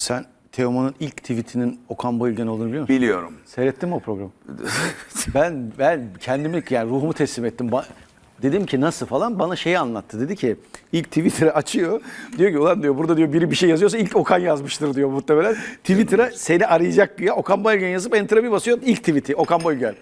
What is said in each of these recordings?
Sen Teoman'ın ilk tweetinin Okan Bayülgen olduğunu biliyor musun? Biliyorum. Seyrettin mi o programı? ben ben kendimi yani ruhumu teslim ettim. Ba- Dedim ki nasıl falan bana şeyi anlattı. Dedi ki ilk Twitter'ı açıyor. Diyor ki ulan diyor burada diyor biri bir şey yazıyorsa ilk Okan yazmıştır diyor muhtemelen. Twitter'a seni arayacak ya Okan Bayülgen yazıp enter'a bir basıyor ilk tweet'i Okan Bayülgen.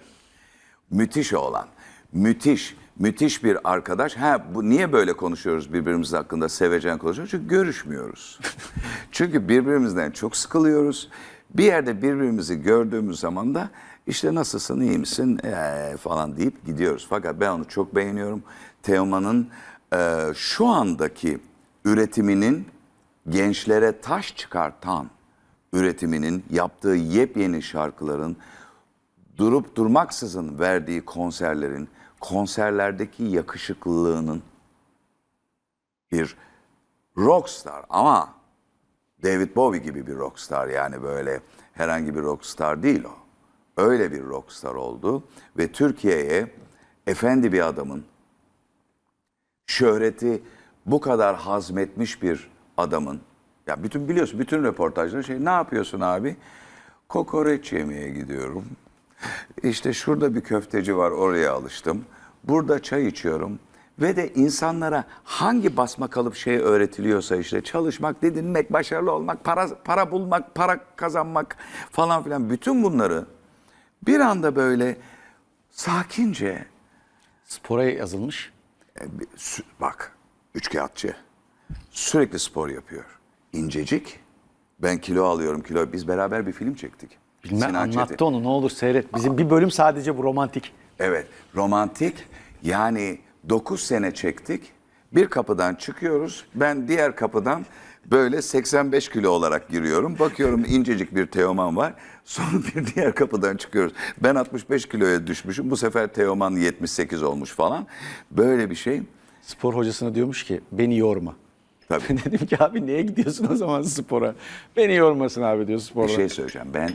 Müthiş oğlan. Müthiş. Müthiş bir arkadaş. Ha bu niye böyle konuşuyoruz birbirimiz hakkında sevecen konuşuyoruz? Çünkü görüşmüyoruz. Çünkü birbirimizden çok sıkılıyoruz. Bir yerde birbirimizi gördüğümüz zaman da işte nasılsın, iyi misin Ee, falan deyip gidiyoruz. Fakat ben onu çok beğeniyorum. Teoman'ın e, şu andaki üretiminin gençlere taş çıkartan üretiminin yaptığı yepyeni şarkıların durup durmaksızın verdiği konserlerin, konserlerdeki yakışıklılığının bir rockstar ama David Bowie gibi bir rockstar yani böyle herhangi bir rockstar değil o. Öyle bir rockstar oldu ve Türkiye'ye efendi bir adamın şöhreti bu kadar hazmetmiş bir adamın ya bütün biliyorsun bütün röportajlar şey ne yapıyorsun abi? Kokoreç yemeye gidiyorum. İşte şurada bir köfteci var oraya alıştım. Burada çay içiyorum. Ve de insanlara hangi basma kalıp şey öğretiliyorsa işte çalışmak, didinmek, başarılı olmak, para, para bulmak, para kazanmak falan filan bütün bunları bir anda böyle sakince Spora yazılmış. e, bir sü- bak üçkağıtçı sürekli spor yapıyor. İncecik. Ben kilo alıyorum kilo. Biz beraber bir film çektik. Bilmem Sinan anlattı Çetin. onu ne olur seyret. Bizim bir bölüm sadece bu romantik. Evet, romantik. Yani 9 sene çektik. Bir kapıdan çıkıyoruz. Ben diğer kapıdan böyle 85 kilo olarak giriyorum. Bakıyorum incecik bir Teoman var. Sonra bir diğer kapıdan çıkıyoruz. Ben 65 kiloya düşmüşüm. Bu sefer Teoman 78 olmuş falan. Böyle bir şey. Spor hocasına diyormuş ki beni yorma. Tabii. Dedim ki abi niye gidiyorsun o zaman spora? Beni yormasın abi diyor sporda. Bir şey söyleyeceğim. Ben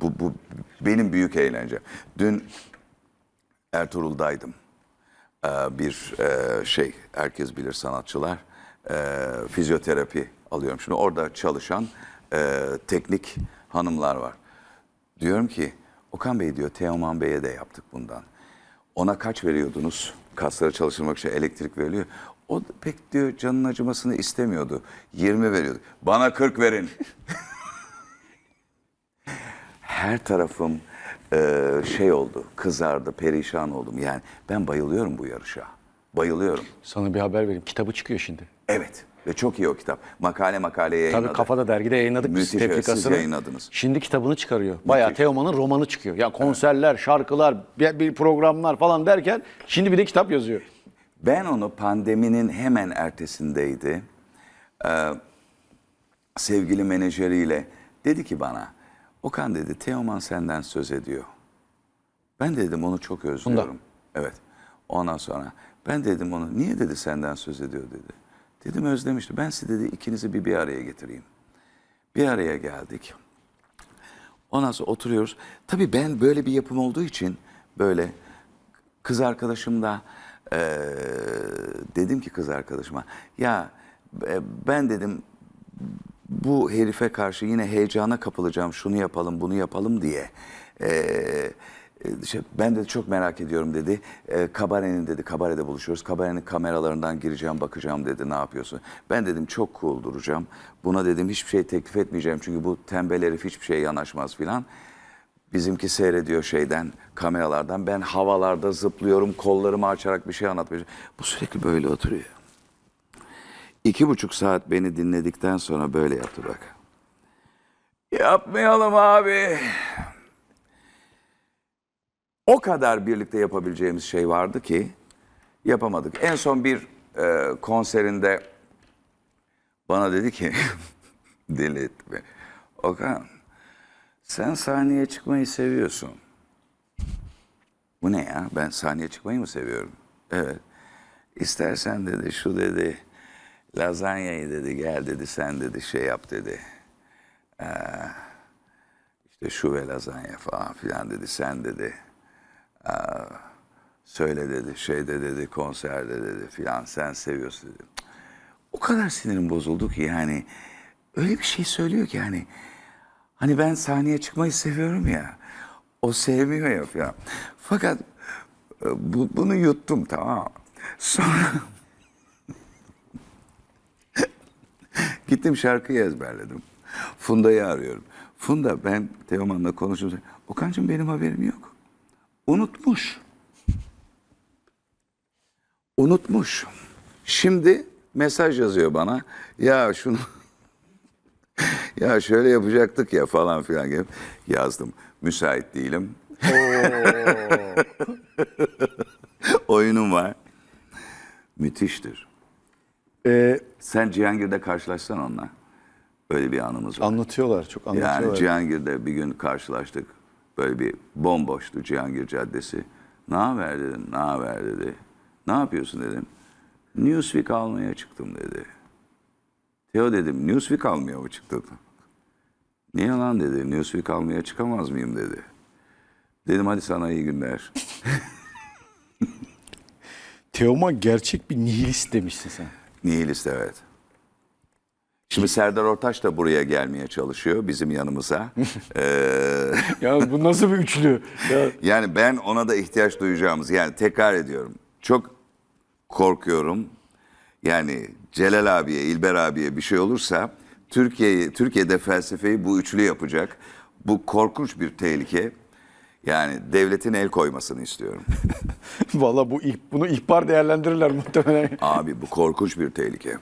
bu, bu benim büyük eğlence. Dün Ertuğrul'daydım. Ee, bir e, şey herkes bilir sanatçılar e, fizyoterapi alıyorum. Şimdi orada çalışan e, teknik hanımlar var. Diyorum ki Okan Bey diyor Teoman Bey'e de yaptık bundan. Ona kaç veriyordunuz? Kasları çalıştırmak için elektrik veriliyor. O pek diyor canın acımasını istemiyordu. 20 veriyordu. Bana 40 verin. her tarafım e, şey oldu, kızardı, perişan oldum. Yani ben bayılıyorum bu yarışa. Bayılıyorum. Sana bir haber vereyim. Kitabı çıkıyor şimdi. Evet ve çok iyi o kitap. Makale makale Tabii yayınladı. Kafada dergide yayınladık biz Müthiş, evet, siz tefrikasını. yayınladınız. Şimdi kitabını çıkarıyor. Bayağı Müthiş. Teoman'ın romanı çıkıyor. Ya konserler, şarkılar, bir, bir programlar falan derken şimdi bir de kitap yazıyor. Ben onu pandeminin hemen ertesindeydi. Ee, sevgili menajeriyle dedi ki bana, Okan dedi Teoman senden söz ediyor. Ben dedim onu çok özlüyorum. Evet. Ondan sonra ben dedim onu niye dedi senden söz ediyor dedi. Dedim özlemişti. Ben size dedi ikinizi bir bir araya getireyim. Bir araya geldik. Ondan sonra oturuyoruz. Tabii ben böyle bir yapım olduğu için böyle kız arkadaşım da eee, dedim ki kız arkadaşıma ya e, ben dedim bu herife karşı yine heyecana kapılacağım şunu yapalım bunu yapalım diye. Eee, işte ben de çok merak ediyorum dedi. E, kabarenin dedi kabarede buluşuyoruz. Kabarenin kameralarından gireceğim bakacağım dedi ne yapıyorsun? Ben dedim çok cool duracağım. Buna dedim hiçbir şey teklif etmeyeceğim çünkü bu tembel herif hiçbir şeye yanaşmaz filan. Bizimki seyrediyor şeyden, kameralardan. Ben havalarda zıplıyorum, kollarımı açarak bir şey anlatmaya Bu sürekli böyle oturuyor. İki buçuk saat beni dinledikten sonra böyle yaptı bak. Yapmayalım abi. O kadar birlikte yapabileceğimiz şey vardı ki yapamadık. En son bir e, konserinde bana dedi ki, deli etti beni. Okan, sen sahneye çıkmayı seviyorsun. Bu ne ya? Ben sahneye çıkmayı mı seviyorum? Evet. İstersen dedi şu dedi lazanyayı dedi gel dedi sen dedi şey yap dedi. Ee, işte şu ve lazanya falan filan dedi sen dedi. Ee, söyle dedi şeyde dedi konserde dedi filan sen seviyorsun dedi. O kadar sinirim bozuldu ki yani öyle bir şey söylüyor ki hani hani ben sahneye çıkmayı seviyorum ya. O sevmiyor ya falan. Fakat e, bu, bunu yuttum tamam? Sonra gittim şarkıyı ezberledim. Funda'yı arıyorum. Funda ben Teoman'la konuştum. Okan'cığım benim haberim yok. Unutmuş. Unutmuş. Şimdi mesaj yazıyor bana. Ya şunu ya şöyle yapacaktık ya falan filan gibi yazdım. Müsait değilim. Oyunum var. Müthiştir. Ee, Sen Cihangir'de karşılaşsan onunla. Öyle bir anımız var. anlatıyorlar çok anlatıyorlar. Yani Cihangir'de bir gün karşılaştık. Böyle bir bomboştu Cihangir Caddesi. Ne haber dedim, ne haber dedi. Ne yapıyorsun dedim. Newsweek almaya çıktım dedi. Teo dedim, Newsweek almaya mı çıktın? Niye lan dedi, Newsweek almaya çıkamaz mıyım dedi. Dedim hadi sana iyi günler. Teoman gerçek bir nihilist demişsin sen. Nihilist evet. Şimdi Serdar Ortaç da buraya gelmeye çalışıyor bizim yanımıza. Ee, Ya bu nasıl bir üçlü? Ya, Yani ben ona da ihtiyaç duyacağımız yani tekrar ediyorum. Çok korkuyorum. Yani Celal abiye, İlber abiye bir şey olursa Türkiye'yi Türkiye'de felsefeyi bu üçlü yapacak. Bu korkunç bir tehlike. Yani devletin el koymasını istiyorum. Valla bu bunu ihbar değerlendirirler muhtemelen. Abi bu korkunç bir tehlike.